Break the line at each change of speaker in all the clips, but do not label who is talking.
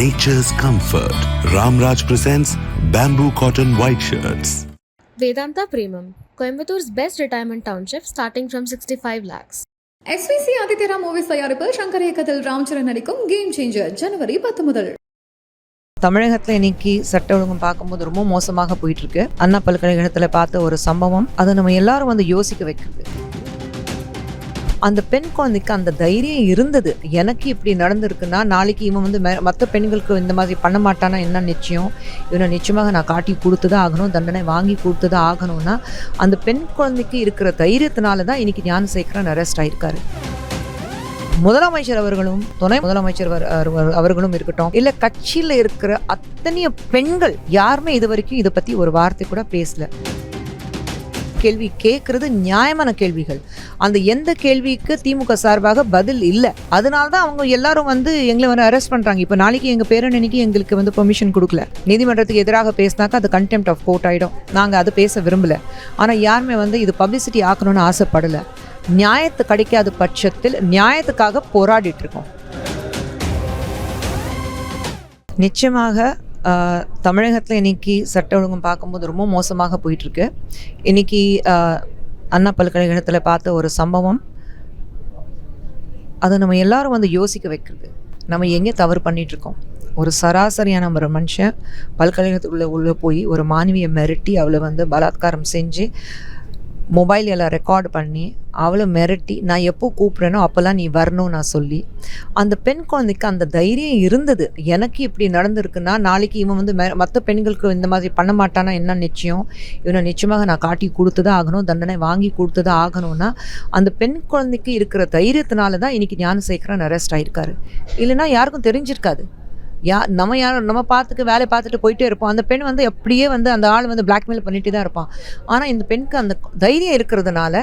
nature's comfort. Ramraj presents bamboo cotton white shirts.
Vedanta Premium, Coimbator's best retirement township starting from 65 lakhs.
SVC Adithyara movies தயாரிப்பில் சங்கர் இயக்கத்தில் ராம்சரண் நடிக்கும் game changer ஜனவரி பத்து முதல்
தமிழகத்தில் இன்னைக்கு சட்ட ஒழுங்கம் பார்க்கும்போது ரொம்ப மோசமாக போயிட்டு இருக்கு அண்ணா பல்கலைக்கழகத்தில் பார்த்த ஒரு சம்பவம் அதை நம்ம எல்லாரும் வந்து யோசிக்க வைக்கிறது அந்த பெண் குழந்தைக்கு அந்த தைரியம் இருந்தது. எனக்கு இப்படி நடந்திருக்குன்னா நாளைக்கு இவன் வந்து மற்ற பெண்களுக்கு இந்த மாதிரி பண்ண மாட்டானா? என்ன நிச்சயம்? இவனை நிச்சயமாக நான் காட்டி கொடுத்து தான் ஆகணும் தண்டனை வாங்கி கொடுத்து தான் ஆகணும்னா அந்த பெண் குழந்தைக்கு இருக்கிற தைரியத்தினால தான் இன்னைக்கு ஞானசேகரன் அரெஸ்ட் ஆயிருக்காரு. முதலமைச்சர் அவர்களும் துணை முதலமைச்சர் அவர்- அவர்களும் இருக்கட்டும் இல்லை கட்சியில் இருக்கிற அத்தனைய பெண்கள் யாருமே இது வரைக்கும் இதை பற்றி ஒரு வார்த்தை கூட பேசல. கேள்வி கேட்குறது நியாயமான கேள்விகள். அந்த எந்த கேள்விக்கு திமுக சார்பாக பதில் இல்லை. அதனால தான் அவங்க எல்லாரும் வந்து எங்களை வந்து அரெஸ்ட் பண்ணுறாங்க இப்போ நாளைக்கு எங்கள் பேரணிக்கு எங்களுக்கு வந்து பெர்மிஷன் கொடுக்கல. நீதிமன்றத்துக்கு எதிராக பேசினாக்கா அது கண்டெம்ட் ஆஃப் கோர்ட் ஆயிடும். நாங்கள் அது பேச விரும்பல. ஆனால் யாருமே வந்து இது பப்ளிசிட்டி ஆக்கணும்னு ஆசைப்படல. நியாயத்து கிடைக்காத பட்சத்தில் நியாயத்துக்காக போராடிட்டு இருக்கோம். நிச்சயமாக தமிழகத்தில் இன்னைக்கு சட்ட ஒழுங்கம் பார்க்கும்போது ரொம்ப மோசமாக போயிட்டுருக்கு. இன்னைக்கு அண்ணா பல்கலைக்கழகத்தில் பார்த்த ஒரு சம்பவம். அதை நம்ம எல்லாரும் வந்து யோசிக்க வைக்கிறது. நம்ம எங்கே தவறு பண்ணிகிட்ருக்கோம் ஒரு சராசரியான ஒரு மனுஷன் பல்கலைக்கழகத்துக்குள்ளே உள்ளே போய் ஒரு மாணவியை மிரட்டி அவளை வந்து பலாத்காரம் செஞ்சு மொபைல் எல்லாம் ரெக்கார்ட் பண்ணி அவளை மிரட்டி நான் எப்போ கூப்பிட்றேனோ அப்போல்லாம் நீ வரணும் நான் சொல்லி. அந்த பெண் குழந்தைக்கு அந்த தைரியம் இருந்தது. எனக்கு இப்படி நடந்திருக்குன்னா நாளைக்கு இவன் வந்து மற்ற பெண்களுக்கு இந்த மாதிரி பண்ண மாட்டானா? என்ன நிச்சயம்? இவனை நிச்சயமாக நான் காட்டி கொடுத்து தான் ஆகணும் தண்டனை வாங்கி கொடுத்து தான் ஆகணும்னா. அந்த பெண் குழந்தைக்கு இருக்கிற தைரியத்தினால தான் இன்றைக்கி ஞானசேகரன் அரெஸ்ட் ஆயிருக்காரு. இல்லைன்னா யாருக்கும் தெரிஞ்சிருக்காது. யா நம்ம யாரும் நம்ம பார்த்துக்க வேலை பார்த்துட்டு போயிட்டே இருப்போம். அந்த பெண் வந்து அப்படியே வந்து அந்த ஆள் வந்து பிளாக்மெயில் பண்ணிட்டு தான் இருப்பான். ஆனால் இந்த பெண்ணுக்கு அந்த தைரியம் இருக்கிறதுனால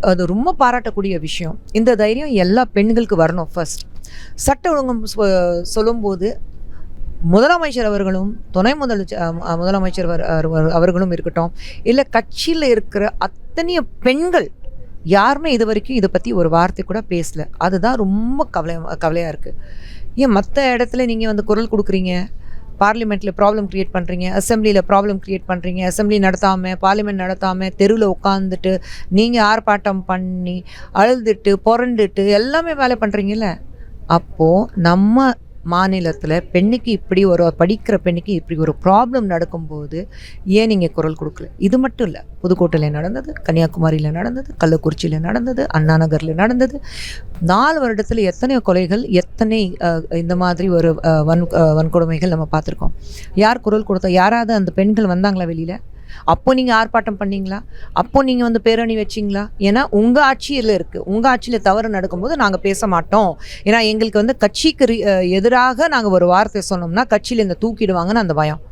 அது ரொம்ப பாராட்டக்கூடிய விஷயம். இந்த தைரியம் எல்லா பெண்களுக்கு வரணும் ஃபர்ஸ்ட் சட்ட ஒழுங்கம் சொ- சொல்லும்போது முதலமைச்சர் அவர்களும் துணை முதல் முதலமைச்சர் அவர்களும் இருக்கட்டும் இல்லை கட்சியில் இருக்கிற அத்தனைய பெண்கள் யாருமே இது வரைக்கும் இதை பற்றி ஒரு வார்த்தை கூட பேசல. அதுதான் ரொம்ப கவலை கவலையாக இருக்குது ஏன் மற்ற இடத்துல நீங்கள் வந்து குரல் கொடுக்குறீங்க? பார்லிமெண்ட்டில் ப்ராப்ளம் க்ரியேட் பண்ணுறீங்க அசம்பிளியில் ப்ராப்ளம் க்ரியேட் பண்ணுறீங்க அசம்பிளி நடத்தாமல் பார்லிமெண்ட் நடத்தாமல் தெருவில் உட்காந்துட்டு நீங்கள் ஆர்ப்பாட்டம் பண்ணி அழுதுட்டு புரண்டுட்டு எல்லாமே வேலை பண்ணுறீங்கல்ல அப்போது நம்ம மாநிலத்தில் பெண்ணுக்கு இப்படி ஒரு படிக்கிற பெண்ணுக்கு இப்படி ஒரு ப்ராப்ளம் நடக்கும்போது ஏன் நீங்கள் குரல் கொடுக்கல? இது மட்டும் இல்லை புதுக்கோட்டையில் நடந்தது கன்னியாகுமரியில் நடந்தது கள்ளக்குறிச்சியில் நடந்தது அண்ணா நகரில் நடந்தது. நாலு வருடத்தில் எத்தனை கொலைகள் எத்தனை இந்த மாதிரி ஒரு வன் வன்கொடுமைகள் நம்ம பார்த்துருக்கோம். யார் குரல் கொடுத்தா யாராவது அந்த பெண்கள் வந்தாங்களா வெளியில்? அப்போ நீங்கள் ஆர்ப்பாட்டம் பண்ணீங்களா? அப்போ நீங்கள் வந்து பேரணி வச்சிங்களா? ஏன்னா உங்கள் ஆட்சியில் இருக்குது உங்கள் ஆட்சியில் தவறு நடக்கும்போது நாங்கள் பேச மாட்டோம். ஏன்னா எங்களுக்கு வந்து கட்சிக்கு எதிராக நாங்கள் ஒரு வார்த்தை சொன்னோம்னா கட்சியில் இந்த தூக்கிடுவாங்கன்னு அந்த பயம்.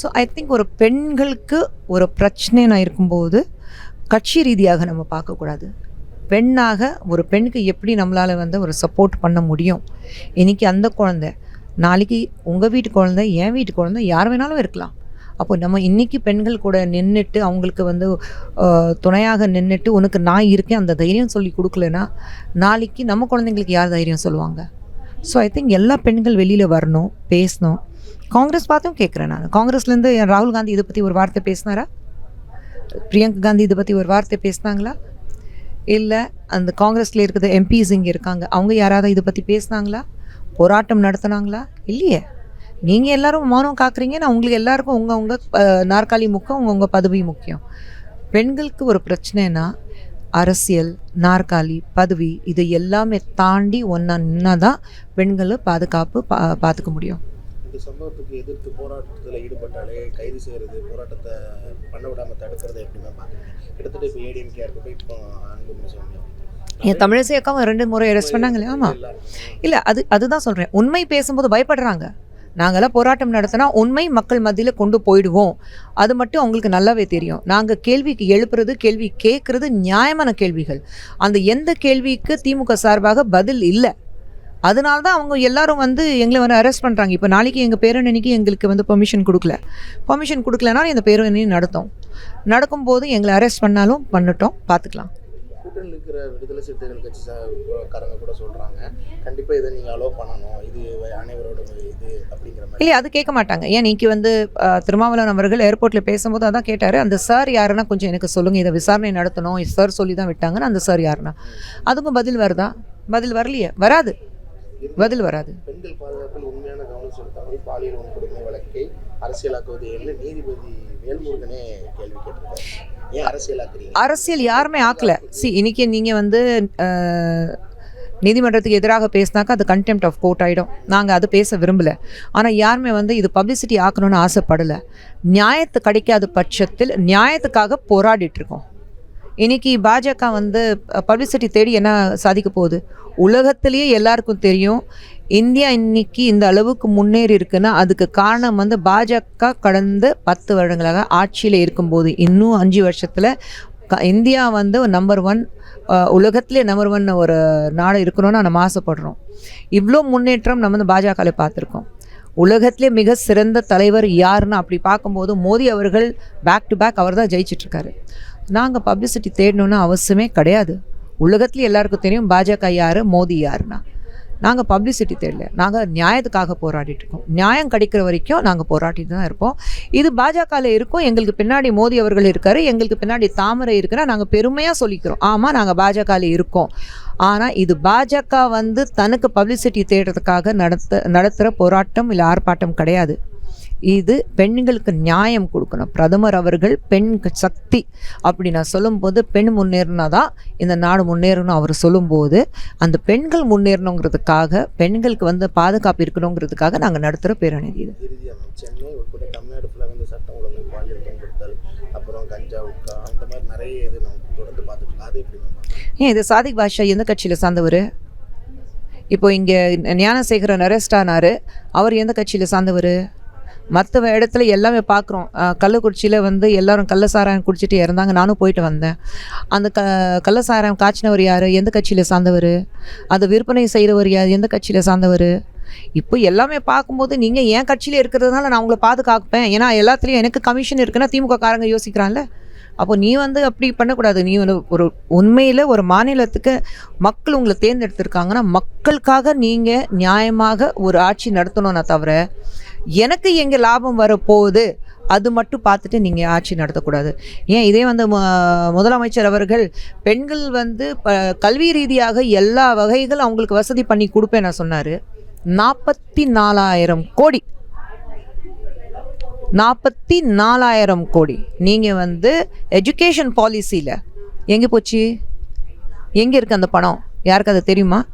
ஸோ ஐ திங்க் ஒரு பெண்களுக்கு ஒரு பிரச்சனை நான் இருக்கும்போது கட்சி ரீதியாக நம்ம பார்க்கக்கூடாது. பெண்ணாக ஒரு பெண்ணுக்கு எப்படி நம்மளால் வந்து ஒரு சப்போர்ட் பண்ண முடியும்? இன்றைக்கி அந்த குழந்தை நாளைக்கு உங்கள் வீட்டு குழந்தை என் வீட்டு குழந்தை யார் வேணாலும் இருக்கலாம். அப்போ நம்ம இன்னைக்கு பெண்கள் கூட நின்றுட்டு அவங்களுக்கு வந்து துணையாக நின்றுட்டு உனக்கு நான் இருக்கேன் அந்த தைரியம் சொல்லி கொடுக்கலனா நாளைக்கு நம்ம குழந்தைங்களுக்கு யார் தைரியம் சொல்லுவாங்க? ஸோ ஐ திங்க் எல்லா பெண்கள் வெளியில் வரணும் பேசணும். காங்கிரஸ் பார்த்தும் கேட்குறேன் நான். காங்கிரஸ்லேருந்து ராகுல் காந்தி இதை பற்றி ஒரு வார்த்தை பேசினாரா? பிரியங்கா காந்தி இதை பற்றி ஒரு வார்த்தை பேசினாங்களா? இல்லை அந்த காங்கிரஸில் இருக்கிற எம்பிஸ் இங்கே இருக்காங்க அவங்க யாராவது இதை பற்றி பேசுனாங்களா? போராட்டம் நடத்துனாங்களா? இல்லையே. நீங்கள் எல்லாரும் மௌனம் காக்குறீங்க நான் உங்களுக்கு எல்லாருக்கும் உங்கள் உங்கள் நாற்காலி முக்கியம் உங்கள் உங்கள் பதவி முக்கியம். பெண்களுக்கு ஒரு பிரச்சனைனா அரசியல் நாற்காலி பதவி இது எல்லாமே தாண்டி ஒன்றா நின்னா தான் பெண்களை பாதுகாப்பு பா பார்த்துக்க முடியும்.
இந்த சம்பவத்துக்கு எதிர்த்து போராட்டத்தில் ஈடுபட்டாலே கைது செய்கிறது போராட்டத்தை பண்ண விடாமல் தடுக்கிறத எப்படி தான் பார்க்குறீங்க கிட்டத்தட்ட இப்போ ஏடிஎம்கே இருக்கட்டும் இப்போ அன்புமணி சாமி
என் தமிழிசை அக்காவும் ரெண்டு முறை அரெஸ்ட் பண்ணாங்களே ஆமாம் இல்லை அது அதுதான் சொல்கிறேன் உண்மை பேசும்போது பயப்படுறாங்க. நாங்களாம் போராட்டம் நடத்தினா உண்மை மக்கள் மத்தியில் கொண்டு போயிடுவோம். அது மட்டும் அவங்களுக்கு நல்லாவே தெரியும். நாங்கள் கேள்விக்கு எழுப்புறது கேள்வி கேட்குறது நியாயமான கேள்விகள். அந்த எந்த கேள்விக்கு திமுக சார்பாக பதில் இல்லை. அதனால தான் அவங்க எல்லாரும் வந்து எங்களை வந்து அரெஸ்ட் பண்ணுறாங்க இப்போ நாளைக்கு எங்கள் பேரணிக்கு எங்களுக்கு வந்து பெர்மிஷன் கொடுக்கல. பெர்மிஷன் கொடுக்கலனா இந்த பேரணி நடத்தும். நடக்கும்போது எங்களை அரெஸ்ட் பண்ணாலும் பண்ணட்டும். பார்த்துக்கலாம்
கூட்டணியில் இருக்கிற விடுதலை சிறுத்தைகள் கட்சி காரங்க கூட சொல்றாங்க. கண்டிப்பா இதை நீங்க அலோவ் பண்ணணும். இது அனைவரோட இது அப்படிங்கிற மாதிரி.
இல்லை அது கேட்க மாட்டாங்க. ஏன் இன்னைக்கு வந்து திருமாவளவன் அவர்கள் ஏர்போர்ட்டில் பேசும்போது அதான் கேட்டார். அந்த சார் யாருன்னா கொஞ்சம் எனக்கு சொல்லுங்கள் இதை விசாரணை நடத்தணும். சார் சொல்லி தான் விட்டாங்கன்னு அந்த சார் யாருன்னா. அதுக்கும் பதில் வருதா? பதில் வரலையே. வராது. பதில் வராது.
பெண்கள் பாதுகாப்பில் உண்மையான கவனம் செலுத்தாமல் பாலியல் வன்கொடுமை வழக்கை அரசியலாக்குவது என்று நீதிபதி வேல்முருகனே கேள்வி கேட்டிருக்காரு ஏன் அரசியலாக்குறீங்க
அரசியல் யாருமே ஆக்கல. சி இன்னைக்கு நீங்கள் வந்து நீதிமன்றத்துக்கு எதிராக பேசினாக்கா அது கண்டெம்ட் ஆஃப் கோர்ட் ஆகிடும் நாங்கள் அது பேச விரும்பல. ஆனால் யாருமே வந்து இது பப்ளிசிட்டி ஆக்கணும்னு ஆசைப்படலை. நியாயத்து கிடைக்காத பட்சத்தில் நியாயத்துக்காக போராடிட்டு இருக்கோம். இன்னைக்கு பாஜக வந்து பப்ளிசிட்டி தேடி என்ன சாதிக்க போகுது? உலகத்திலேயே எல்லாருக்கும் தெரியும் இந்தியா இன்னைக்கு இந்த அளவுக்கு முன்னேறி இருக்குன்னா அதுக்கு காரணம் வந்து பாஜக கடந்த பத்து வருடங்களாக ஆட்சியில் இருக்கும்போது இன்னும் அஞ்சு வருஷத்தில் க இந்தியா வந்து நம்பர் ஒன் உலகத்திலே நம்பர் ஒன் ஒரு நாடு இருக்கணும்னு நம்ம ஆசைப்படுறோம். இவ்வளோ முன்னேற்றம் நம்ம வந்து பாஜகவில் பார்த்துருக்கோம். உலகத்திலே மிக சிறந்த தலைவர் யாருன்னு அப்படி பார்க்கும்போது மோடி அவர்கள் பேக் டு பேக் அவர் தான் ஜெயிச்சிட்ருக்காரு. நாங்கள் பப்ளிசிட்டி தேடணும்னு அவசியமே கிடையாது. உலகத்துலேயும் எல்லாருக்கும் தெரியும் பாஜக யார் மோடி யாருன்னா. நாங்கள் பப்ளிசிட்டி தேடல. நாங்கள் நியாயத்துக்காக போராடிட்டு இருக்கோம். நியாயம் கிடைக்கிற வரைக்கும் நாங்கள் போராட்டிட்டு தான் இருப்போம். இது பாஜகவில் இருக்கும். எங்களுக்கு பின்னாடி மோடி அவர்கள் இருக்கார். எங்களுக்கு பின்னாடி தாமரை இருக்குன்னா நாங்கள் பெருமையாக சொல்லிக்கிறோம். ஆமாம் நாங்கள் பாஜகவில் இருக்கோம். ஆனால் இது பாஜக வந்து தனக்கு பப்ளிசிட்டி தேடுறதுக்காக நடத்த நடத்துகிற போராட்டம் இல்லை ஆர்ப்பாட்டம் கிடையாது. இது பெண்களுக்கு நியாயம் கொடுக்கணும். பிரதமர் அவர்கள் பெண் சக்தி அப்படி நான் சொல்லும்போது பெண் முன்னேறினா தான் இந்த நாடு முன்னேறணும் அவர் சொல்லும்போது அந்த பெண்கள் முன்னேறணுங்கிறதுக்காக பெண்களுக்கு வந்து பாதுகாப்பு இருக்கணுங்கிறதுக்காக நாங்கள் நடத்துகிற பேரணி இது.
இறுதியாக மேம் சென்னை உட்பட தமிழ்நாடு ஃபுல்லாக வந்து சட்டம் ஒழுங்கு பாலியல் துன்புறுத்தல் அப்புறம் கஞ்சா உட்கா அந்த மாதிரி நிறைய இது நம்ம தொடர்ந்து பார்த்துட்டு இருக்கோம். அது எப்படி மேம்?
ஏன் இது சாதிக் பாஷா எந்த கட்சியில் சார்ந்தவர்? இப்போ இங்கே ஞானசேகரன் அரெஸ்ட் ஆனார் அவர் எந்த கட்சியில் சார்ந்தவர்? மற்ற இடத்துல எல்லாமே பார்க்குறோம் கள்ளக்குறிச்சியில் வந்து எல்லாரும் கள்ள சாராயம் குடிச்சிட்டு இறந்தாங்க. நானும் போயிட்டு வந்தேன். அந்த க கள்ள சாராயம் காய்ச்சினவர் யார்? எந்த கட்சியில் சார்ந்தவர்? அதை விற்பனை செய்கிறவர் யார்? எந்த கட்சியில் சார்ந்தவர்? இப்போ எல்லாமே பார்க்கும்போது நீங்கள் என் கட்சியில் இருக்கிறதுனால நான் உங்களை பாதுகாப்பேன். ஏன்னா எல்லாத்துலேயும் எனக்கு கமிஷன் இருக்குன்னா திமுக காரங்க யோசிக்கிறான்ல. அப்போ நீ வந்து அப்படி பண்ணக்கூடாது. நீ வந்து ஒரு உண்மையில் ஒரு மாநிலத்துக்கு மக்கள் உங்களை தேர்ந்தெடுத்திருக்காங்கன்னா மக்களுக்காக நீங்கள் நியாயமாக ஒரு ஆட்சி நடத்தணும்னா தவிர எனக்கு எங்கே லாபம் வரப்போகுது? அது மட்டும் பார்த்துட்டு நீங்கள் ஆட்சி நடத்தக்கூடாது. ஏன்? இதே வந்து முதலமைச்சர் அவர்கள் பெண்கள் வந்து ப கல்வி ரீதியாக எல்லா வகைகள் அவங்களுக்கு வசதி பண்ணி கொடுப்பேன் நான் சொன்னார். நாற்பத்தி நாலாயிரம் கோடி. நாற்பத்தி நாலாயிரம் கோடி. நீங்கள் வந்து எஜுகேஷன் பாலிசியில் எங்கே போச்சு? எங்கே இருக்குது அந்த பணம்? யாருக்கு அது தெரியுமா?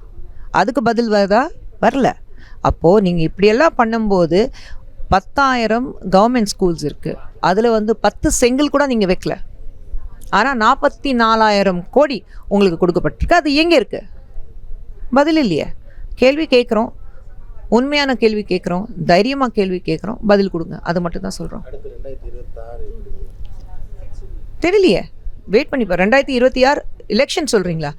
அதுக்கு பதில் வருதா வரல. அப்போது நீங்கள் இப்படியெல்லாம் பண்ணும்போது பத்தாயிரம் கவர்மெண்ட் ஸ்கூல்ஸ் இருக்குது அதில் வந்து பத்து செங்கல் கூட நீங்கள் வைக்கல. ஆனால் நாற்பத்தி நாலாயிரம் கோடி உங்களுக்கு கொடுக்கப்பட்டிருக்கு. அது எங்கே இருக்குது பதில் இல்லையே. கேள்வி கேட்குறோம். உண்மையான கேள்வி கேட்குறோம். தைரியமாக கேள்வி கேட்குறோம். பதில் கொடுங்க. அது மட்டும் தான் சொல்கிறோம் தெரியலையே. வெயிட் பண்ணிப்போம் ரெண்டாயிரத்தி இருபத்தி ஆறு எலெக்ஷன் சொல்கிறீங்களா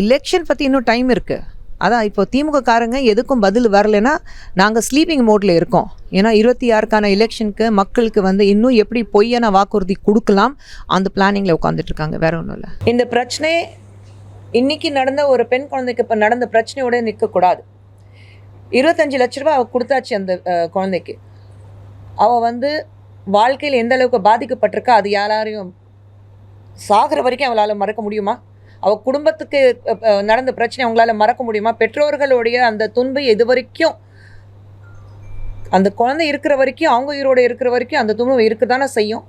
எலெக்ஷன் பற்றி இன்னும் டைம் இருக்குது அதான் இப்போ திமுக காரங்க எதுக்கும் பதில் வரலைன்னா நாங்கள் ஸ்லீப்பிங் மோட்டில் இருக்கோம். ஏன்னா இருபத்தி ஆறுக்கான எலெக்ஷனுக்கு மக்களுக்கு வந்து இன்னும் எப்படி பொய்யான வாக்குறுதி கொடுக்கலாம் அந்த பிளானிங்கில் உட்காந்துட்டு இருக்காங்க வேற ஒன்றும் இல்லை. இந்த பிரச்சனை இன்னைக்கு நடந்த ஒரு பெண் குழந்தைக்கு இப்போ நடந்த பிரச்சனையோட நிற்கக்கூடாது இருபத்தஞ்சு லட்ச ரூபா அவள் கொடுத்தாச்சு அந்த குழந்தைக்கு. அவள் வந்து வாழ்க்கையில் எந்த அளவுக்கு பாதிக்கப்பட்டிருக்கா அது யாராரையும் சாகிற வரைக்கும் அவளால் மறக்க முடியுமா? அவள் குடும்பத்துக்கு நடந்த பிரச்சனை அவங்களால மறக்க முடியுமா? பெற்றோர்களுடைய அந்த துன்பை இது வரைக்கும் அந்த குழந்தை இருக்கிற வரைக்கும் அவங்க உயிரோடு இருக்கிற வரைக்கும் அந்த துன்பம் இருக்க தானே செய்யும்.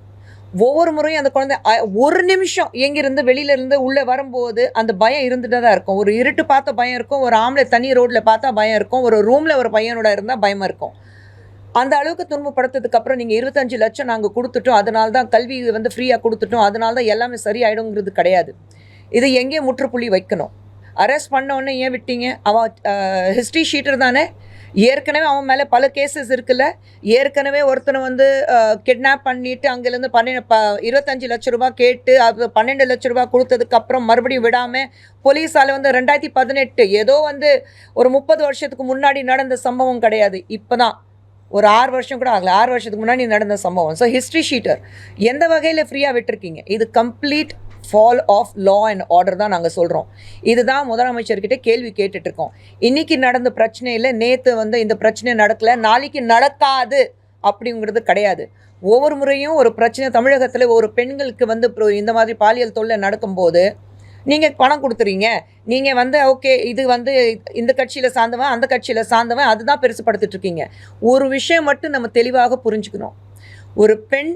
ஒவ்வொரு முறையும் அந்த குழந்தை ஒரு நிமிஷம் எங்கிருந்து வெளியில இருந்து உள்ளே வரும்போது அந்த பயம் இருந்துட்டு தான் இருக்கும். ஒரு இருட்டு பார்த்த பயம் இருக்கும் ஒரு ஆம்பளை தனி ரோட்டில் பார்த்தா பயம் இருக்கும் ஒரு ரூமில் ஒரு பையனோட இருந்தால் பயமாக இருக்கும். அந்த அளவுக்கு துன்பப்படுத்ததுக்கப்புறம் நீங்கள் இருபத்தஞ்சு லட்சம் நாங்கள் கொடுத்துட்டோம் அதனால தான் கல்வி வந்து ஃப்ரீயாக கொடுத்துட்டோம் அதனால தான் எல்லாமே சரியாயிடுங்கிறது கிடையாது. இது எங்கேயும் முற்றுப்புள்ளி வைக்கணும்? அரெஸ்ட் பண்ணோன்னு ஏன் விட்டீங்க? அவன் ஹிஸ்ட்ரி ஷீட்டர் தானே? ஏற்கனவே அவன் மேலே பல கேசஸ் இருக்குல்ல? ஏற்கனவே ஒருத்தனை வந்து கிட்னாப் பண்ணிவிட்டு அங்கேருந்து பன்னெண்டு ப இருபத்தஞ்சு லட்ச ரூபா கேட்டு அது பன்னெண்டு லட்ச ரூபா கொடுத்ததுக்கப்புறம் மறுபடியும் விடாமல் போலீஸால் வந்து ரெண்டாயிரத்தி பதினெட்டு ஏதோ வந்து ஒரு முப்பது வருஷத்துக்கு முன்னாடி நடந்த சம்பவம் கிடையாது. இப்போ தான் ஒரு ஆறு வருஷம் கூட ஆகலை. ஆறு வருஷத்துக்கு முன்னாடி நடந்த சம்பவம். ஸோ ஹிஸ்ட்ரி ஷீட்டர் எந்த வகையில் ஃப்ரீயாக விட்டுருக்கீங்க? இது complete fall of law and order தான் நாங்கள் சொல்கிறோம் இதுதான் முதலமைச்சர்கிட்ட கேள்வி கேட்டுட்ருக்கோம். இன்றைக்கி நடந்த பிரச்சனையில் நேற்று வந்து இந்த பிரச்சனை நடக்கல நாளைக்கு நடக்காது அப்படிங்கிறது கிடையாது. ஒவ்வொரு முறையும் ஒரு பிரச்சனை தமிழகத்தில் ஒரு பெண்களுக்கு வந்து இந்த மாதிரி பாலியல் தொல்லை நடக்கும்போது நீங்கள் பணம் கொடுத்துறீங்க. நீங்கள் வந்து ஓகே இது வந்து இந்த கட்சியில் சார்ந்தவன் அந்த கட்சியில் சார்ந்தவன் அதுதான் பெருசுப்படுத்திட்டு இருக்கீங்க ஒரு விஷயம் மட்டும் நம்ம தெளிவாக புரிஞ்சுக்கணும். ஒரு பெண்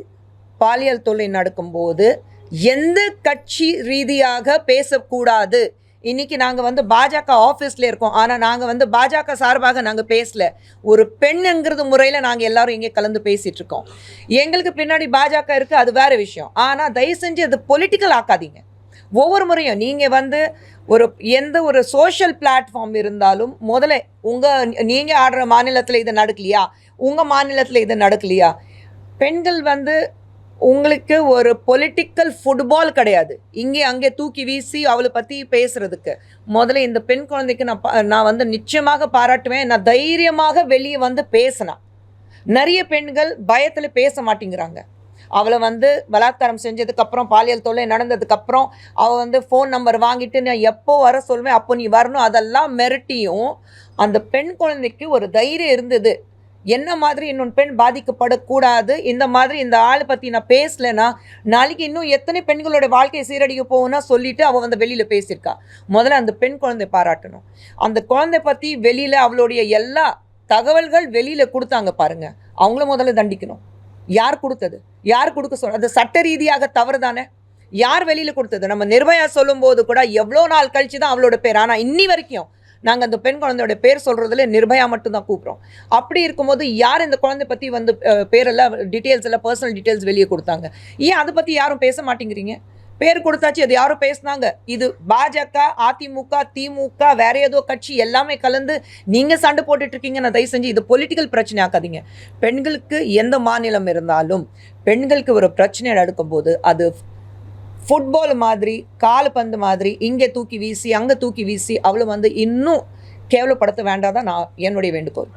பாலியல் தொல்லை நடக்கும்போது எந்த கட்சி ரீதியாக பேசக்கூடாது? இன்றைக்கி நாங்கள் வந்து பாஜக ஆஃபீஸில் இருக்கோம். ஆனால் நாங்கள் வந்து பாஜக சார்பாக நாங்கள் பேசல. ஒரு பெண்ணுங்கிறது முறையில் நாங்கள் எல்லாரும் இங்கே கலந்து பேசிகிட்ருக்கோம் எங்களுக்கு பின்னாடி பாஜக இருக்குது அது வேறு விஷயம். ஆனால் தயவு செஞ்சு அது பொலிட்டிக்கல் ஆக்காதீங்க. ஒவ்வொரு முறையும் நீங்கள் வந்து ஒரு எந்த ஒரு சோஷியல் பிளாட்ஃபார்ம் இருந்தாலும் முதல்ல உங்கள் நீங்கள் ஆடுற மாநிலத்தில் இது நடக்கலையா? உங்கள் மாநிலத்தில் இது நடக்கலையா? பெண்கள் வந்து உங்களுக்கு ஒரு பொலிட்டிக்கல் ஃபுட்பால் கிடையாது. இங்கே அங்கே தூக்கி வீசி அவளை பற்றி பேசுகிறதுக்கு முதல்ல இந்த பெண் குழந்தைக்கு நான் பா- நான் வந்து நிச்சயமாக பாராட்டுவேன். நான் தைரியமாக வெளியே வந்து பேசினேன் நிறைய பெண்கள் பயத்தில் பேச மாட்டேங்கிறாங்க. அவளை வந்து பலாத்காரம் செஞ்சதுக்கப்புறம் பாலியல் தொல்லை நடந்ததுக்கப்புறம் அவள் வந்து ஃபோன் நம்பர் வாங்கிட்டு நான் எப்போ வர சொல்லுவேன் அப்போ நீ வரணும் அதெல்லாம் மிரட்டியும் அந்த பெண் குழந்தைக்கு ஒரு தைரியம் இருந்தது. என்ன மாதிரி இன்னொன்று பெண் பாதிக்கப்படக்கூடாது? இந்த மாதிரி இந்த ஆளை பற்றி நான் பேசலைன்னா நாளைக்கு இன்னும் எத்தனை பெண்களோட வாழ்க்கையை சீரடிக்க போகும்னா சொல்லிட்டு அவள் வந்து வெளியில் பேசியிருக்கா. முதல்ல அந்த பெண் குழந்தை பாராட்டணும். அந்த குழந்தை பற்றி வெளியில் அவளுடைய எல்லா தகவல்கள் வெளியில் கொடுத்தாங்க பாருங்கள் அவங்கள முதல்ல தண்டிக்கணும். யார் கொடுத்தது? யார் கொடுக்க சொல் அது சட்ட ரீதியாக தவறு தானே யார் வெளியில் கொடுத்தது? நம்ம நிர்பயா சொல்லும்போது கூட எவ்வளோ நாள் கழிச்சு தான் அவளோட பேர். ஆனால் இன்னி வரைக்கும் நாங்கள் அந்த பெண் குழந்தையோட பேர் சொல்கிறதுல நிர்பயா மட்டும்தான் கூப்பிட்றோம். அப்படி இருக்கும்போது யார் இந்த குழந்தை பற்றி வந்து பேரெல்லாம் டீட்டெயில்ஸ் எல்லாம் பர்சனல் டீட்டெயில்ஸ் வெளியே கொடுத்தாங்க? ஏன் அதை பற்றி யாரும் பேச மாட்டேங்கிறீங்க? பேர் கொடுத்தாச்சு அது யாரும் பேசுனாங்க. இது பாஜக அதிமுக திமுக வேற ஏதோ கட்சி எல்லாமே கலந்து நீங்கள் சண்டை போட்டுட்டு இருக்கீங்க. நான் தயவு செஞ்சு இது பொலிட்டிக்கல் பிரச்சனை ஆக்காதீங்க. பெண்களுக்கு எந்த மாநிலம் இருந்தாலும் பெண்களுக்கு ஒரு பிரச்சனை நடக்கும்போது அது ஃபுட்பால் மாதிரி கால்பந்து மாதிரி இங்கே தூக்கி வீசி அங்கே தூக்கி வீசி அவளை வந்து இன்னும் கேவலப்படுத்த வேண்டாதான் நான் என்னுடைய வேண்டுகோள்.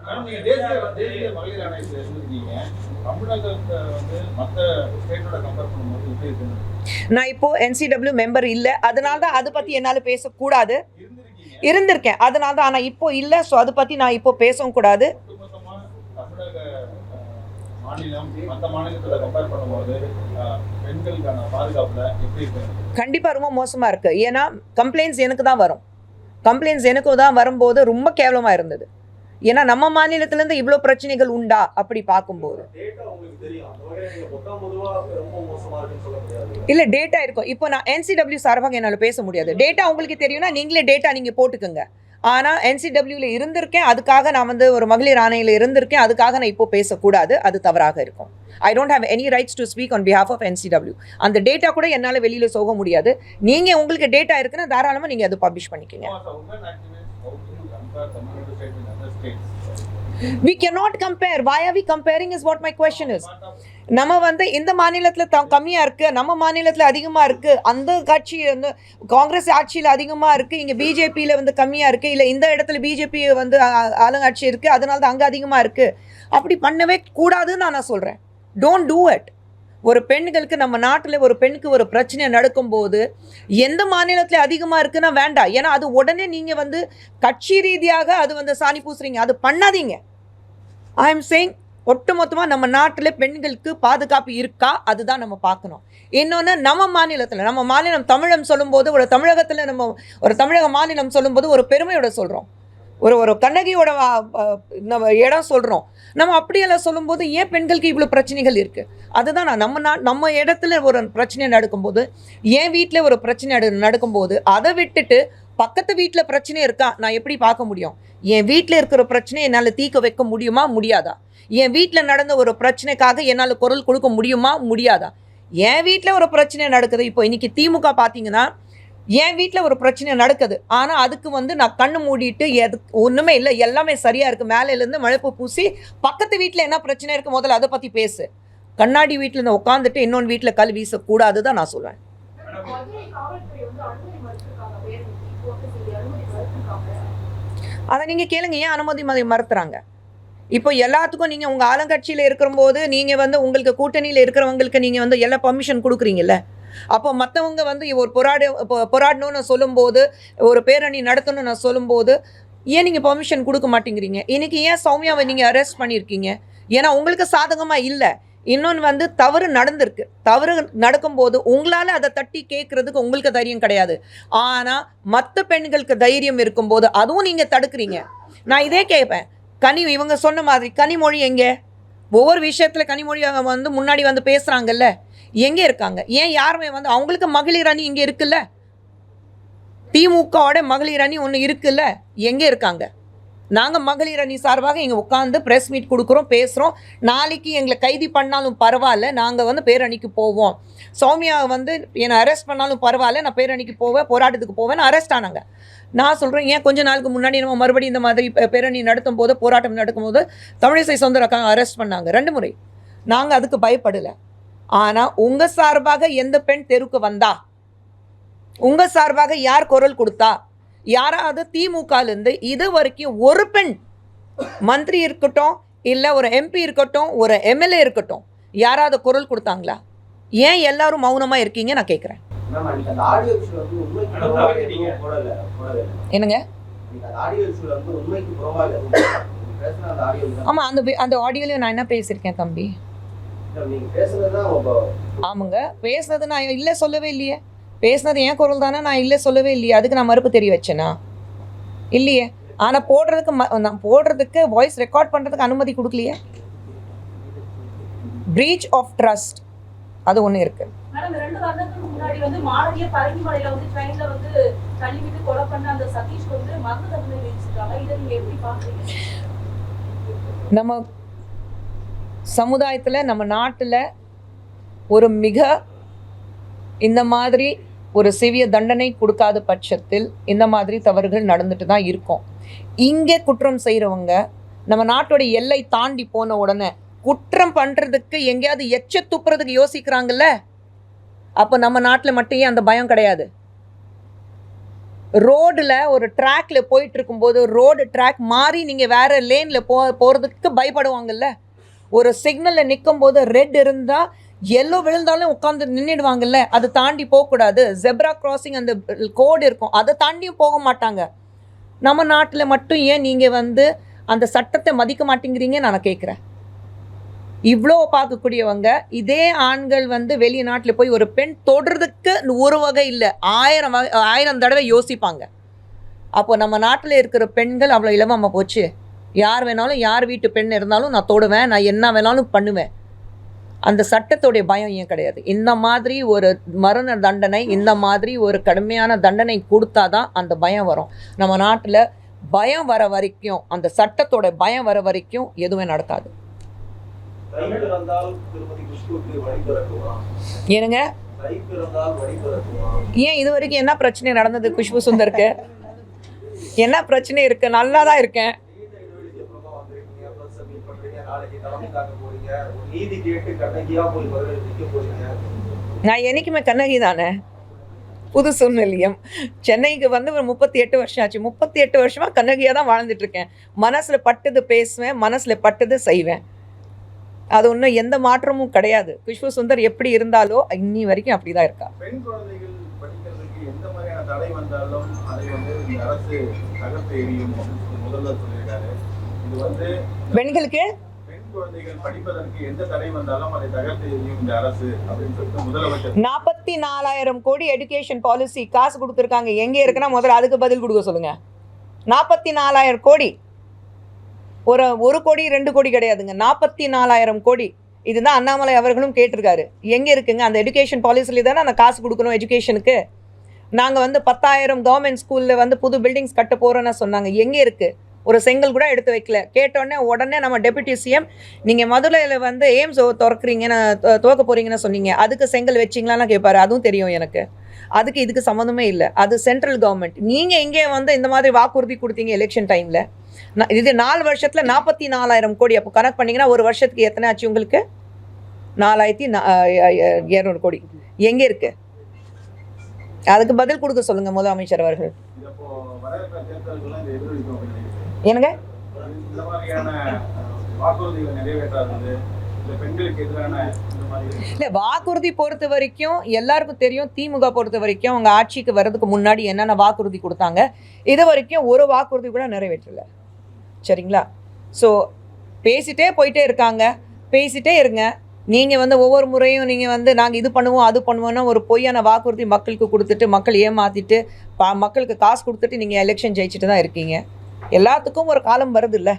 நான் இப்போ என்சிடபிள்யூ மெம்பர் இல்லை. அதனால தான் அதை பற்றி என்னால் பேசக்கூடாது. இருந்திருக்கேன். அதனால தான் ஆனால் இப்போ இல்லை. ஸோ அதை பற்றி நான் இப்போ பேசவும் கூடாது.
மாநிலம் மற்ற மாநிலத்துல கம்பேர் பண்ணும்போது பெண்களுக்கான பாதுகாப்புல எப்படி இருக்கு?
கண்டிப்பாக ரொம்ப மோசமாக இருக்குது ஏன்னா கம்ப்ளைண்ட்ஸ் எனக்கு தான் வரும். கம்ப்ளைண்ட்ஸ் எனக்கு தான் வரும்போது ரொம்ப கேவலமாக இருந்தது. ஏன்னா நம்ம மாநிலத்திலேருந்து இவ்வளோ பிரச்சனைகள் உண்டா? அப்படி பார்க்கும்போது. இல்லை டேட்டா இருக்கும். இப்போ நான் என்சிடபிள்யூ சார்பாக என்னால் பேச முடியாது. டேட்டா உங்களுக்கு தெரியும்னா நீங்களே டேட்டா நீங்கள் போட்டுக்கோங்க. ஆனால் என்சிடபிள்யூவில் இருந்திருக்கேன். அதுக்காக நான் வந்து ஒரு மகளிர் ஆணையில் இருந்திருக்கேன். அதுக்காக நான் இப்போ பேசக்கூடாது. அது தவறாக இருக்கும். I don't have any rights to speak on behalf of NCW அந்த டேட்டா கூட என்னால் வெளியில் சோக முடியாது. நீங்கள் உங்களுக்கு டேட்டா இருக்குன்னா தாராளமாக நீங்கள் அதை பப்ளிஷ் பண்ணிக்கங்க.
We can not compare why do we comparing is what my with is
we cannot compare. Why are we comparing is what my question is. நம்ம வந்து இந்த மாநிலத்தில் த கம்மியாக இருக்குது நம்ம மாநிலத்தில் அதிகமாக இருக்குது அந்த கட்சி வந்து காங்கிரஸ் ஆட்சியில் அதிகமாக இருக்குது இங்கே பிஜேபியில் வந்து கம்மியாக இருக்குது இல்லை இந்த இடத்துல பிஜேபி வந்து ஆ- ஆளுங்கட்சி இருக்குது அதனால தான் அங்கே அதிகமாக இருக்குது அப்படி பண்ணவே கூடாதுன்னு நான் நான் சொல்கிறேன் டோன்ட் டூ இட் ஒரு பெண்களுக்கு நம்ம நாட்டில் ஒரு பெண்ணுக்கு ஒரு பிரச்சனை நடக்கும்போது எந்த மாநிலத்தில் அதிகமாக இருக்குன்னா வேண்டாம். ஏன்னா அது உடனே நீங்கள் வந்து கட்சி ரீதியாக அது வந்து சாணி பூசுறீங்க. அது பண்ணாதீங்க. ஐ எம் சேயிங் ஒட்டுமொத்தமாக நம்ம நாட்டில் பெண்களுக்கு பாதுகாப்பு இருக்கா? அதுதான் நம்ம பார்க்கணும். இன்னொன்று நம்ம மாநிலத்தில் நம்ம மாநிலம் தமிழம் சொல்லும்போது ஒரு தமிழகத்தில் நம்ம ஒரு தமிழக மாநிலம் சொல்லும்போது ஒரு பெருமையோட சொல்கிறோம் ஒரு ஒரு கண்ணகியோட நம்ம இடம் சொல்கிறோம் நம்ம அப்படியெல்லாம் சொல்லும்போது ஏன் பெண்களுக்கு இவ்வளோ பிரச்சனைகள் இருக்குது அதுதான் நான் நம்ம நா நம்ம இடத்துல ஒரு பிரச்சனை நடக்கும்போது என் வீட்டில் ஒரு பிரச்சனை நடக்கும்போது அதை விட்டுட்டு பக்கத்து வீட்டில் பிரச்சனை இருக்கா? நான் எப்படி பார்க்க முடியும்? என் வீட்டில் இருக்கிற பிரச்சனையை என்னால் தீர்க்க வைக்க முடியுமா? முடியாதா? என் வீட்டில் நடந்த ஒரு பிரச்சனைக்காக என்னால் குரல் கொடுக்க முடியுமா? முடியாதா? என் வீட்டில் ஒரு பிரச்சனை நடக்குது. இப்போ இன்றைக்கி திமுக பார்த்தீங்கன்னா என் வீட்டில் ஒரு பிரச்சனை நடக்குது. ஆனால் அதுக்கு வந்து நான் கண்ணு மூடிட்டு எது ஒன்றுமே இல்லை. எல்லாமே சரியாக இருக்குது மேலேருந்து மழைப்பு பூசி பக்கத்து வீட்டில் என்ன பிரச்சனை இருக்குது முதல்ல அதை பற்றி பேசு. கண்ணாடி வீட்டில் இருந்து உட்காந்துட்டு இன்னொன்று வீட்டில் கல் வீசக்கூடாது தான் நான் சொல்லுவேன் அதை நீங்கள் கேளுங்க. ஏன் அனுமதி மதி மறுத்துறாங்க? இப்போ எல்லாத்துக்கும் நீங்கள் உங்கள் ஆளுங்கட்சியில் இருக்கிறபோது நீங்கள் வந்து உங்களுக்கு கூட்டணியில் இருக்கிறவங்களுக்கு நீங்கள் வந்து எல்லா பர்மிஷன் கொடுக்குறீங்கல்ல? அப்போ மற்றவங்க வந்து ஒரு போராடு இப்போ போராடணும்னு சொல்லும்போது ஒரு பேரணி நடத்தணும்னு நான் சொல்லும்போது ஏன் நீங்கள் பர்மிஷன் கொடுக்க மாட்டேங்கிறீங்க? இன்னைக்கு ஏன் சௌமியாவை நீங்கள் அரெஸ்ட் பண்ணியிருக்கீங்க? ஏன்னா உங்களுக்கு சாதகமாக இல்லை. இன்னொன்று வந்து தவறு நடந்திருக்கு. தவறு நடக்கும்போது உங்களால் அதை தட்டி கேட்குறதுக்கு உங்களுக்கு தைரியம் கிடையாது. ஆனால் மற்ற பெண்களுக்கு தைரியம் இருக்கும்போது அதுவும் நீங்கள் தடுக்கிறீங்க. நான் இதே கேட்பேன் கனி இவங்க சொன்ன மாதிரி கனிமொழி எங்கே? ஒவ்வொரு விஷயத்தில் கனிமொழி அவங்க வந்து முன்னாடி வந்து பேசுகிறாங்கல்ல எங்கே இருக்காங்க? ஏன் யாருமே வந்து அவங்களுக்கு மகளிர் அணி இங்கே இருக்குல்ல? திமுகவோட மகளிர் அணி ஒன்று இருக்குல்ல? எங்கே இருக்காங்க? நாங்கள் மகளிர் அணி சார்பாக இங்கே உட்காந்து ப்ரெஸ் மீட் கொடுக்குறோம் பேசுகிறோம் நாளைக்கு எங்களை கைதி பண்ணாலும் பரவாயில்ல நாங்கள் வந்து பேரணிக்கு போவோம். சௌமியா வந்து என்னை அரெஸ்ட் பண்ணாலும் பரவாயில்ல நான் பேரணிக்கு போவேன் போராட்டத்துக்கு போவேன் அரெஸ்ட் ஆனாங்க. நான் சொல்கிறேன் ஏன் கொஞ்ச நாளுக்கு முன்னாடி நம்ம மறுபடியும் இந்த மாதிரி பேரணி நடத்தும் போது போராட்டம் நடக்கும்போது தமிழிசை சவுந்தரக்காக அரெஸ்ட் பண்ணாங்க. ரெண்டு முறை. நாங்கள் அதுக்கு பயப்படலை. ஆனால் உங்கள் சார்பாக எந்த பெண் தெருவுக்கு வந்தா? உங்கள் சார்பாக யார் குரல் கொடுத்தா? யாராவது திமுகலேருந்து இது வரைக்கும் ஒரு பெண் மந்திரி இருக்கட்டும் இல்லை ஒரு எம்பி இருக்கட்டும் ஒரு எம்எல்ஏ இருக்கட்டும் யாராவது குரல் கொடுத்தாங்களா? ஏன் எல்லாரும் மௌனமாக இருக்கீங்க? நான் கேட்குறேன் என்னங்க? ஆமாம் அந்த அந்த ஆடியோலையும் நான் என்ன பேசியிருக்கேன் தம்பி? ஆமாங்க பேசுனது நான் இல்லை சொல்லவே இல்லையே. பேசுனது என் குரல் தானே? நான் இல்லை சொல்லவே இல்லையே. அதுக்கு நான் மறுப்பு தெரிய வச்சேனா? இல்லையே. ஆனால் போடுறதுக்கு ம நான் போடுறதுக்கு வாய்ஸ் ரெக்கார்ட் பண்ணுறதுக்கு அனுமதி கொடுக்கலையே? பிரீச் ஆஃப் ட்ரஸ்ட் அது ஒன்று இருக்குது
மேடம் ரெண்டு வருடத்துக்கு முன்னாடி வந்து மாணவிய பரங்கிமலையில வந்து ட்ரெயின்ல வந்து தள்ளி விட்டு கொலை பண்ண அந்த சதீஷ் வந்து மரண தண்டனை விதிச்சிருக்காங்க இதை நீங்க எப்படி பாக்குறீங்க
நம்ம சமுதாயத்தில் நம்ம நாட்டில் ஒரு மிக இந்த மாதிரி ஒரு சிவிய தண்டனை கொடுக்காத பட்சத்தில் இந்த மாதிரி தவறுகள் நடந்துட்டு தான் இருக்கும். இங்கே குற்றம் செய்கிறவங்க நம்ம நாட்டோட எல்லை தாண்டி போன உடனே குற்றம் பண்ணுறதுக்கு எங்கேயாவது எச்ச துப்புறதுக்கு யோசிக்கிறாங்கல்ல? அப்போ நம்ம நாட்டில் மட்டும் ஏன் அந்த பயம் கிடையாது? ரோடில் ஒரு ட்ராக்ல போயிட்டு இருக்கும்போது ரோடு ட்ராக் மாறி நீங்கள் வேற லேனில் போ போகிறதுக்கு பயப்படுவாங்கல்ல? ஒரு சிக்னலில் நிற்கும் போது ரெட் இருந்தால் எல்லோ விழுந்தாலும் உட்காந்து நின்றுடுவாங்கல்ல அதை தாண்டி போகக்கூடாது. ஜெப்ரா கிராசிங் அந்த கோடு இருக்கும். அதை தாண்டியும் போக மாட்டாங்க. நம்ம நாட்டில் மட்டும் ஏன் நீங்கள் வந்து அந்த சட்டத்தை மதிக்க மாட்டேங்கிறீங்கன்னு நான் கேட்குறேன் இவ்வளோ பார்க்கக்கூடியவங்க இதே ஆண்கள் வந்து வெளிநாட்டில் போய் ஒரு பெண் தொடுறதுக்கு ஒரு வகை இல்லை ஆயிரம் வகை ஆயிரம் தடவை யோசிப்பாங்க. அப்போ நம்ம நாட்டில் இருக்கிற பெண்கள் அவ்வளோ இலவமாக போச்சு. யார் வேணாலும் யார் வீட்டு பெண் இருந்தாலும் நான் தொடுவேன் நான் என்ன வேணாலும் பண்ணுவேன். அந்த சட்டத்தோடைய பயம் ஏன் கிடையாது? இந்த மாதிரி ஒரு மரண தண்டனை இந்த மாதிரி ஒரு கடுமையான தண்டனை கொடுத்தாதான் அந்த பயம் வரும். நம்ம நாட்டில் பயம் வர வரைக்கும் அந்த சட்டத்தோட பயம் வர வரைக்கும் எதுவுமே நடக்காது. ஏனுங்க ஏன் இது வரைக்கும் என்ன பிரச்சனை நடந்தது குஷ்பு சுந்தருக்கு? என்ன பிரச்சனை இருக்கு? நல்லா தான் இருக்கேன்
நீதி கேட்டு கண்ணகியா போய் நிற்க போறீங்க?
நான் என்னைக்குமே கண்ணகி தானே? புது சூழ்நிலையம். சென்னைக்கு வந்து ஒரு முப்பத்தி எட்டு வருஷம் ஆச்சு. முப்பத்தி எட்டு வருஷமாக கண்ணகியாக தான் வாழ்ந்துட்டு இருக்கேன் மனசில் பட்டது பேசுவேன் மனசில் பட்டது செய்வேன். அது ஒன்றும் எந்த மாற்றமும் கிடையாது. குஷ்பு சுந்தர் எப்படி இருந்தாலோ இன்னி வரைக்கும் அப்படி தான் இருக்கா பெண்களுக்கு
பெண் குழந்தைகள் படிப்பதற்கு எந்த தடை வந்தாலும் அதை தகர்த்து எறியும் இந்த அரசு அப்படின்னு சொல்லிட்டு முதலமைச்சர்
நாற்பத்தி நாலாயிரம் கோடி எடுகேஷன் பாலிசி காசு கொடுத்துருக்காங்க. எங்கே இருக்குன்னா முதல்ல அதுக்கு பதில் கொடுக்க சொல்லுங்க. நாற்பத்தி நாலாயிரம் கோடி. ஒரு ஒரு கோடி ரெண்டு கோடி கிடையாதுங்க. நாற்பத்தி நாலாயிரம் கோடி. இதுதான் அண்ணாமலை அவர்களும் கேட்டிருக்காரு. எங்கே இருக்குங்க? அந்த எடுகேஷன் பாலிசியில் தானே அந்த காசு கொடுக்கணும் எஜுகேஷனுக்கு நாங்கள் வந்து பத்தாயிரம் கவர்மெண்ட் ஸ்கூலில் வந்து புது பில்டிங்ஸ் கட்ட போகிறோன்னு சொன்னாங்க. எங்கே இருக்குது ஒரு செங்கல் கூட எடுத்து வைக்கல. கேட்டோடனே உடனே நம்ம டெபுட்டி சிஎம் நீங்கள் மதுரையில் வந்து எய்ம்ஸ் திறக்கிறீங்கன்னு துவக்க போகிறீங்கன்னு சொன்னீங்க. அதுக்கு செங்கல் வச்சிங்களான்னு கேட்பாரு அதுவும் தெரியும் எனக்கு. அதுக்கு இதுக்கு சம்மந்தமே இல்லை. அது சென்ட்ரல் கவர்மெண்ட் நீங்கள் இங்கே வந்து இந்த மாதிரி வாக்குறுதி கொடுத்தீங்க எலெக்ஷன் டைமில் இது நாலு வருஷத்தில் நாற்பத்தி நாலாயிரம் கோடி. அப்போ கணக்கு பண்ணிங்கன்னா ஒரு வருஷத்துக்கு எத்தனை ஆச்சு உங்களுக்கு? நாலாயிரத்தி நா- இரநூறு கோடி. எங்கே இருக்கு? அதுக்கு பதில் கொடுக்க சொல்லுங்கள் முதலமைச்சர் அவர்கள். என்னங்க? இல்லை வாக்குறுதி பொறுத்த வரைக்கும் எல்லாருக்கும் தெரியும் திமுக பொறுத்த வரைக்கும் அவங்க ஆட்சிக்கு வர்றதுக்கு முன்னாடி என்னென்ன வாக்குறுதி கொடுத்தாங்க. இது வரைக்கும் ஒரு வாக்குறுதி கூட நிறைவேற்றல. சரிங்களா? ஸோ பேசிட்டே போயிட்டே இருக்காங்க. பேசிட்டே இருங்க. நீங்கள் வந்து ஒவ்வொரு முறையும் நீங்கள் வந்து நாங்கள் இது பண்ணுவோம் அது பண்ணுவோம்னா ஒரு பொய்யான வாக்குறுதி மக்களுக்கு கொடுத்துட்டு மக்கள் ஏமாற்றிட்டு பா மக்களுக்கு காசு கொடுத்துட்டு நீங்கள் எலெக்ஷன் ஜெயிச்சுட்டு தான் இருக்கீங்க. எல்லாத்துக்கும் ஒரு காலம் வருது இல்லை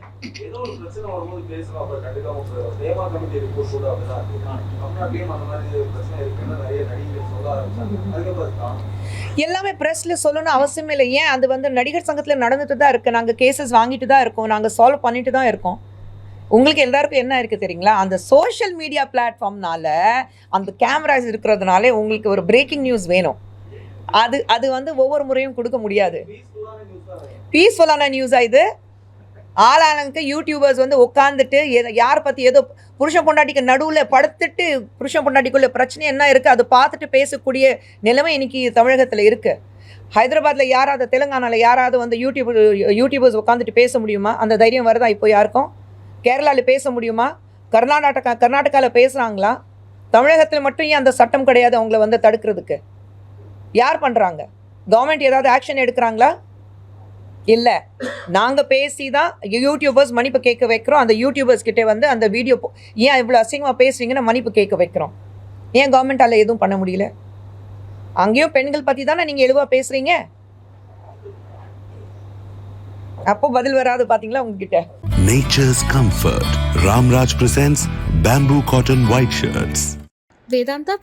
எல்லாமே ப்ரெஸ்ஸில் சொல்லணும்னு அவசியம் இல்லை. ஏன் அது வந்து நடிகர் சங்கத்தில் நடந்துட்டு தான் இருக்குது நாங்கள் கேசஸ் வாங்கிட்டு தான் இருக்கோம். நாங்கள் சால்வ் பண்ணிட்டு தான் இருக்கோம். உங்களுக்கு எல்லாருக்கும் என்ன இருக்குது தெரியுங்களா? அந்த சோஷியல் மீடியா பிளாட்ஃபார்ம்னால அந்த கேமராஸ் இருக்கிறதுனால உங்களுக்கு ஒரு பிரேக்கிங் நியூஸ் வேணும். அது அது வந்து ஒவ்வொரு முறையும் கொடுக்க முடியாது.
பீஸ்ஃபுல்லான
நியூஸாக நியூஸா இது. ஆளாளுக்கு யூடியூபர்ஸ் வந்து உட்காந்துட்டு எதை யாரை பற்றி ஏதோ புருஷன் பொண்டாட்டிக்கு நடுவில் படுத்துட்டு புருஷன் பொண்டாட்டிக்குள்ள பிரச்சனை என்ன இருக்குது அதை பார்த்துட்டு பேசக்கூடிய நிலைமை இன்னைக்கு தமிழகத்தில் இருக்குது ஹைதராபாத்தில் யாராவது தெலுங்கானாவில் யாராவது வந்து யூடியூப் யூடியூபர்ஸ் உட்காந்துட்டு பேச முடியுமா? அந்த தைரியம் வருதா இப்போ யாருக்கும்? கேரளாவில் பேச முடியுமா? கர்நாடகா கர்நாடகாவில் பேசுகிறாங்களா தமிழகத்தில் மட்டும் ஏன் அந்த சட்டம் கிடையாது அவங்கள வந்து தடுக்கிறதுக்கு? யார் பண்ணுறாங்க கவர்மெண்ட் ஏதாவது ஆக்ஷன் எடுக்கிறாங்களா? இல்லை. நாங்கள் பேசி தான் யூடியூபர்ஸ் மன்னிப்பு கேட்க வைக்கிறோம். அந்த யூடியூபர்ஸ் கிட்டே வந்து அந்த வீடியோ ஏன் இவ்வளோ அசிங்கமாக பேசுவீங்கன்னு மன்னிப்பு கேட்க வைக்கிறோம். ஏன் கவர்மெண்ட்டால் எதுவும் பண்ண முடியல? அங்கேயும் பெண்கள் பற்றி தானே நீங்கள் எழுவா பேசுகிறீங்க அப்போ பதில் வராது பார்த்தீங்களா உங்ககிட்ட?
Nature's comfort. Ramraj presents bamboo cotton white shirts.
Vedanta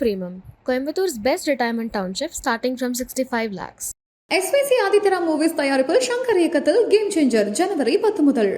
Coimbatore's best retirement township starting from sixty five lakhs
SPC Adithyara movies தயாரிப்பில் சங்கர் இயக்கத்தில் கேம் சேஞ்சர் ஜனவரி பத்து முதல்